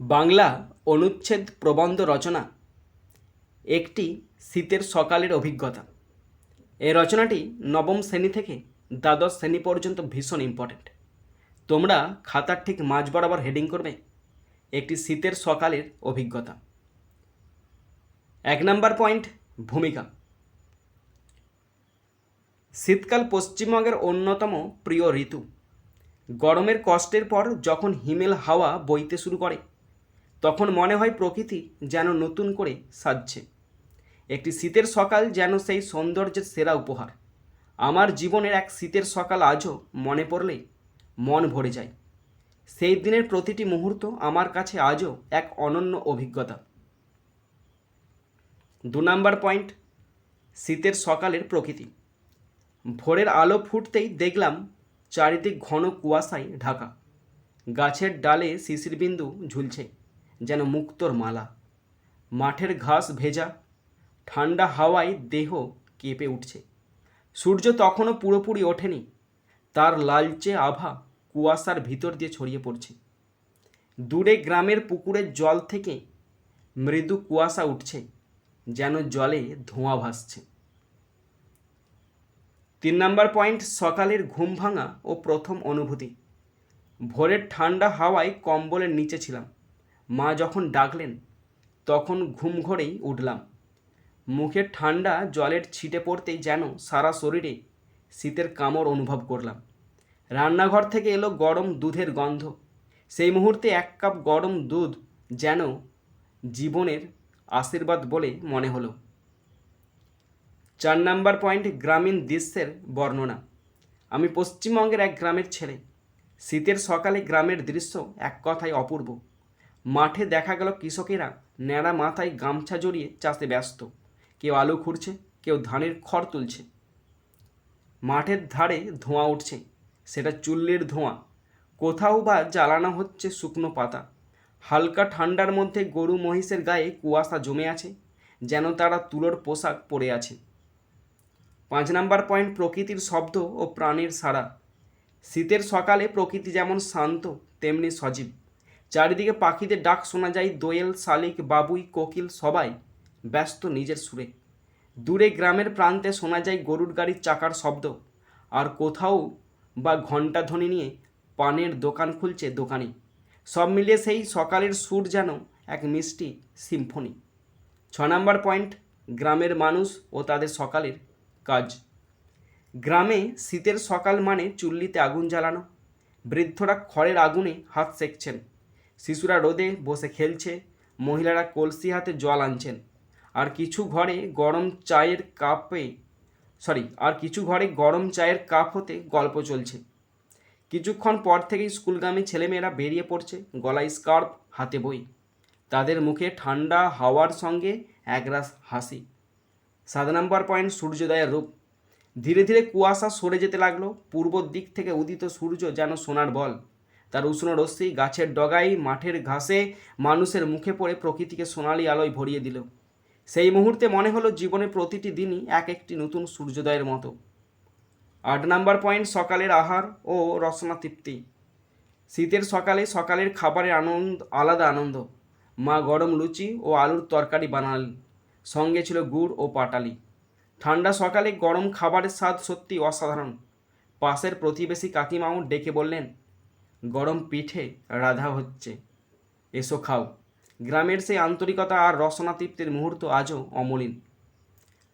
বাংলা অনুচ্ছেদ প্রবন্ধ রচনা, একটি শীতের সকালের অভিজ্ঞতা। এই রচনাটি নবম শ্রেণি থেকে দ্বাদশ শ্রেণি পর্যন্ত ভীষণ ইম্পর্ট্যান্ট তোমরা খাতার ঠিক মাঝ বরাবর হেডিং করবে, একটি শীতের সকালের অভিজ্ঞতা। এক নম্বর পয়েন্ট ভূমিকা। শীতকাল পশ্চিমবঙ্গের অন্যতম প্রিয় ঋতু। গরমের কষ্টের পর যখন হিমেল হাওয়া বইতে শুরু করে তখন মনে হয় প্রকৃতি যেন নতুন করে সাজছে। একটি শীতের সকাল যেন সেই সৌন্দর্যের সেরা উপহার। আমার জীবনের এক শীতের সকাল আজও মনে পড়লে মন ভরে যায়। সেই দিনের প্রতিটি মুহূর্ত আমার কাছে আজও এক অনন্য অভিজ্ঞতা। দু নম্বর পয়েন্ট, শীতের সকালের প্রকৃতি। ভোরের আলো ফুটতেই দেখলাম চারিদিক ঘন কুয়াশায় ঢাকা। গাছের ডালে শিশির বিন্দু ঝুলছে। যেন মুক্তোর মালা। মাঠের ঘাস ভেজা, ঠান্ডা হাওয়ায় দেহ কেঁপে উঠছে। সূর্য তখনও পুরোপুরি ওঠেনি, তার লালচে আভা কুয়াশার ভিতর দিয়ে ছড়িয়ে পড়ছে। দূরে গ্রামের পুকুরের জল থেকে মৃদু কুয়াশা উঠছে, যেন জলে ধোঁয়া ভাসছে। তিন নম্বর পয়েন্ট, সকালের ঘুম ভাঙা ও প্রথম অনুভূতি। ভোরের ঠান্ডা হাওয়ায় কম্বলের নিচে ছিলাম। মা যখন ডাকলেন, তখন ঘুম ঘরেই উঠলাম। মুখে ঠান্ডা জলের ছিটে পড়তেই যেন সারা শরীরে শীতের কামড় অনুভব করলাম। রান্নাঘর থেকে এলো গরম দুধের গন্ধ। সেই মুহূর্তে এক কাপ গরম দুধ যেন জীবনের আশীর্বাদ বলে মনে হলো। চার নাম্বার পয়েন্ট গ্রামীণ দৃশ্যের বর্ণনা। আমি পশ্চিমবঙ্গের এক গ্রামের ছেলে। শীতের সকালে গ্রামের দৃশ্য এক কথায় অপূর্ব। মাঠে দেখা গেল কৃষকেরা ন্যাড়া মাথায় গামছা জড়িয়ে চাষে ব্যস্ত। কেউ আলু খুঁড়ছে, কেউ ধানের খড় তুলছে। মাঠের ধারে ধোঁয়া উঠছে, সেটা চুল্লির ধোঁয়া। কোথাও বা জ্বালানো হচ্ছে শুকনো পাতা। হালকা ঠান্ডার মধ্যে গরু মহিষের গায়ে কুয়াশা জমে আছে, যেন তারা তুলোর পোশাক পরে আছে। পাঁচ নাম্বার পয়েন্ট, প্রকৃতির শব্দ ও প্রাণীর সাড়া। শীতের সকালে প্রকৃতি যেমন শান্ত, তেমনি সজীব। চারিদিকে পাখিদের ডাক শোনা যায়, দোয়েল, শালিক, বাবুই, কোকিল, সবাই ব্যস্ত নিজের সুরে। দূরে গ্রামের প্রান্তে শোনা যায় গরুর গাড়ির চাকার শব্দ। আর কোথাও বা ঘণ্টা ধ্বনি নিয়ে পানের দোকান খুলছে দোকানি। সব মিলিয়ে সেই সকালের সুর যেন এক মিষ্টি সিম্ফনি। ছ নম্বর পয়েন্ট, গ্রামের মানুষ ও তাদের সকালের কাজ। গ্রামে শীতের সকাল মানে চুল্লিতে আগুন জ্বালানো। বৃদ্ধরা খড়ের আগুনে হাত সেঁকছেন। শিশুরা রোদে বসে খেলছে, মহিলারা কলসি হাতে জল আনছেন। আর কিছু ঘরে গরম চায়ের কাপে সরি আর কিছু ঘরে গরম চায়ের কাপ হতে গল্প চলছে। কিছুক্ষণ পর থেকেই স্কুলগামী ছেলেমেয়েরা বেরিয়ে পড়ছে, গলায় স্কার্ফ, হাতে বই। তাদের মুখে ঠান্ডা হাওয়ার সঙ্গে একরাশ হাসি। সাত নম্বর পয়েন্ট, সূর্যোদয়ের রূপ। ধীরে ধীরে কুয়াশা সরে যেতে লাগল, পূর্ব দিক থেকে উদিত সূর্য যেন সোনার বল। তার উষ্ণ রশ্মি, গাছের ডগায় মাঠের ঘাসে মানুষের মুখে পড়ে প্রকৃতিকে সোনালি আলোয় ভরিয়ে দিল। সেই মুহূর্তে মনে হলো জীবনের প্রতিটি দিনই এক একটি নতুন সূর্যোদয়ের মতো। আট নাম্বার পয়েন্ট, সকালের আহার ও রসনা তৃপ্তি। শীতের সকালে সকালের খাবারের আনন্দ, আলাদা আনন্দ। মা গরম লুচি ও আলুর তরকারি বানালেন। সঙ্গে ছিল গুড় ও পাটালি। ঠান্ডা সকালে গরম খাবারের স্বাদ সত্যি অসাধারণ। পাশের প্রতিবেশী কাকিমাও ডেকে বললেন গরম পিঠে রাধা হচ্ছে। এসো খাও। গ্রামের সেই আন্তরিকতা আর রসনা তৃপ্তির মুহূর্ত আজও অমলিন।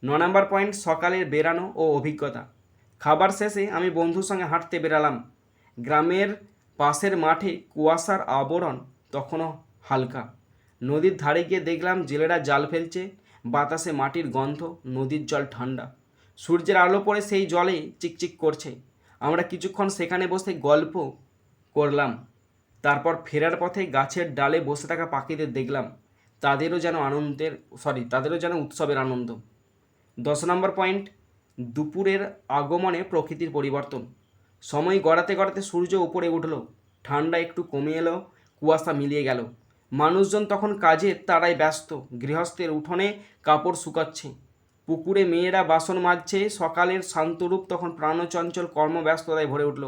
ন নম্বর পয়েন্ট, সকালের বেরানো ও অভিজ্ঞতা। খাবার শেষে আমি বন্ধুর সঙ্গে হাঁটতে বেরালাম গ্রামের পাশের মাঠে কুয়াশার আবরণ তখনও হালকা। নদীর ধারে গিয়ে দেখলাম জেলেরা জাল ফেলছে, বাতাসে মাটির গন্ধ, নদীর জল ঠান্ডা। সূর্যের আলো পড়ে সেই জলে চিকচিক করছে। আমরা কিছুক্ষণ সেখানে বসে গল্প করলাম। তারপর ফেরার পথে গাছের ডালে বসে থাকা পাখিদের দেখলাম। তাদেরও যেন আনন্দের সরি তাদেরও যেন উৎসবের আনন্দ। দশ নম্বর পয়েন্ট দুপুরের আগমনে প্রকৃতির পরিবর্তন। সময় গড়াতে গড়াতে সূর্য উপরে উঠল। ঠান্ডা একটু কমে এলো, কুয়াশা মিলিয়ে গেল। মানুষজন তখন কাজে, তারাই ব্যস্ত। গৃহস্থের উঠোনে কাপড় শুকাচ্ছে। পুকুরে মেয়েরা বাসন মাজছে। সকালের শান্তরূপ তখন প্রাণচঞ্চল কর্মব্যস্ততায় ভরে উঠল।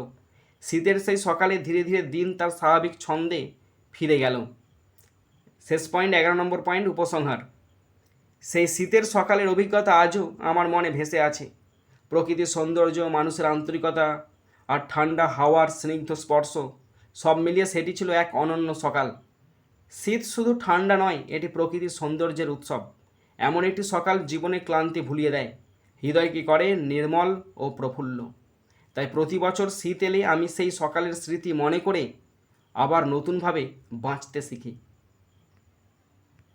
শীতের সেই সকালে ধীরে ধীরে দিন তার স্বাভাবিক ছন্দে ফিরে গেল। শেষ পয়েন্ট এগারো নম্বর পয়েন্ট উপসংহার। সেই শীতের সকালের অভিজ্ঞতা আজও আমার মনে ভেসে আছে। প্রকৃতির সৌন্দর্য, মানুষের আন্তরিকতা আর ঠান্ডা হাওয়ার স্নিগ্ধ স্পর্শ সব মিলিয়ে সেটি ছিল এক অনন্য সকাল। শীত শুধু ঠান্ডা নয়, এটি প্রকৃতির সৌন্দর্যের উৎসব। এমন একটি সকাল জীবনে ক্লান্তি ভুলিয়ে দেয়। হৃদয় হৃদয়কে করে নির্মল ও প্রফুল্ল। তাই প্রতি বছর শীত এলে আমি সেই সকালের স্মৃতি মনে করে আবার নতুনভাবে বাঁচতে শিখি।